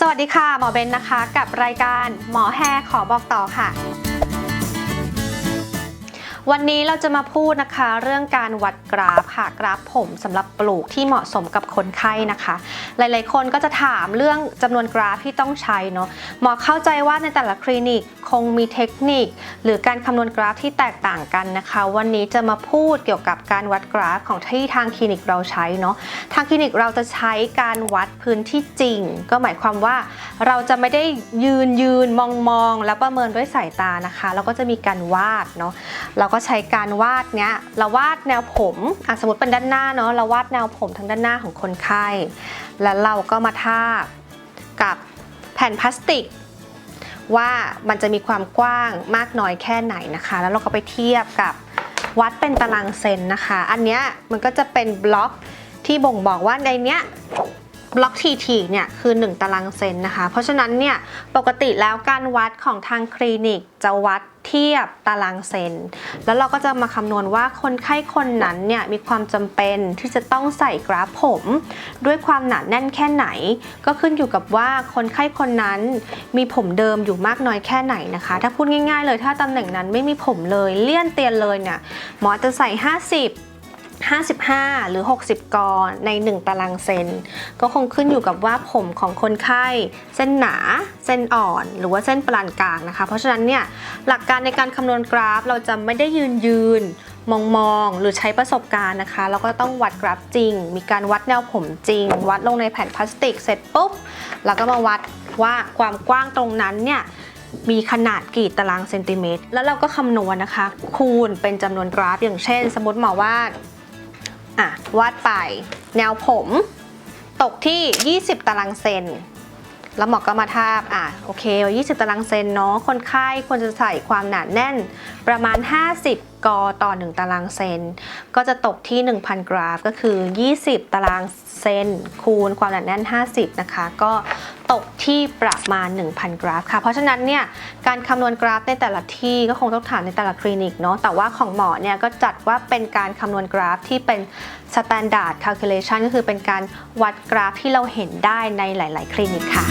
สวัสดีค่ะ หมอเบนนะคะ กับรายการหมอแฮขอบอกต่อค่ะ วันนี้เราจะมาพูดนะคะ เรื่องการวัดกราฟค่ะกราฟผมสำหรับปลูกที่เหมาะสมกับคนไข้นะคะ หลายๆ คนก็จะถามเรื่องจำนวนกราฟที่ต้องใช้เนาะหมอเข้าใจว่าในแต่ละคลินิกคงมีเทคนิค หรือการคำนวณกราฟที่แตกต่างกันนะคะ วันนี้จะมาพูดเกี่ยวกับการวัดกราฟของที่ทางคลินิกเราใช้เนาะทางคลินิกเราจะใช้การวัดพื้นที่จริง ก็หมายความว่าเราจะไม่ได้ยืนยืนมองมองแล้วประเมินด้วยสายตานะคะแล้วก็จะมีการวาดเนาะเราก็ใช้การวาดเนี้ยเราวาดแนวผมอะสมมติเป็นด้านหน้าเนาะเราวาดแนวผมทางด้านหน้าของคนไข้ แล้วเราก็มาทาบกับแผ่นพลาสติก ว่ามันจะมีความกว้างมากน้อยแค่ไหนนะคะ แล้วเราก็ไปเทียบกับวัดเป็นตารางเซนนะคะ อันเนี้ยมันก็จะเป็นบล็อกที่บ่งบอกว่าในเนี้ย บล็อกทีทีเนี่ยคือ 1 ตารางเซนนะคะ เพราะฉะนั้นเนี่ยปกติแล้วการวัดของทางคลินิกจะวัดเทียบตารางเซน แล้วเราก็จะมาคำนวณว่าคนไข้คนนั้นเนี่ยมีความจำเป็นที่จะต้องใส่กราฟผม ด้วยความหนาแน่นแค่ไหน ก็ขึ้นอยู่กับว่าคนไข้คนนั้นมีผมเดิมอยู่มากน้อยแค่ไหนนะคะ ถ้าพูดง่ายๆเลยถ้าตำแหน่งนั้นไม่มีผมเลยเลี่ยนเตียนเลยเนี่ยหมอจะใส่ 50 55 หรือ 60 กรใน 1 ตารางเซน ก็คงขึ้นอยู่กับว่าผมของคนไข้ เส้นหนา เส้นอ่อน หรือว่าเส้นปานกลางนะคะ เพราะฉะนั้นเนี่ยหลักการในการคำนวณกราฟเราจะไม่ได้ยืนยืน มองมองหรือใช้ประสบการณ์นะคะเราก็ต้องวัดกราฟจริง มีการวัดแนวผมจริง วัดลงในแผ่นพลาสติกเสร็จปุ๊บแล้วก็มาวัดว่าความกว้างตรงนั้นเนี่ยมีขนาดกี่ตารางเซนติเมตร แล้วเราก็คำนวณนะคะ คูณเป็นจำนวนกราฟ อย่างเช่น สมมติหมอว่า อะวาดไป แนวผม ตกที่ 20 ตารางเซนแล้วหมอก็มาทาบ อะ โอเค 20 ตารางเซนเนาะ คนไข้ควรจะใส่ความหนาแน่นประมาณ 50กต่อ 1 ตารางเซน ก็จะตกที่ 1,000 กราฟ ก็คือ 20 ตารางเซน คูณความหนาแน่น 50 นะคะ ก็ตกที่ประมาณ 1,000 กราฟค่ะ เพราะฉะนั้นเนี่ยการคำนวณกราฟในแต่ละที่ก็คงต้องถามในแต่ละคลินิกเนาะ แต่ว่าของหมอเนี่ยก็จัดว่าเป็นการคำนวณกราฟที่เป็น standard calculation ก็คือเป็นการวัดกราฟที่เราเห็นได้ในหลาย ๆ คลินิกค่ะ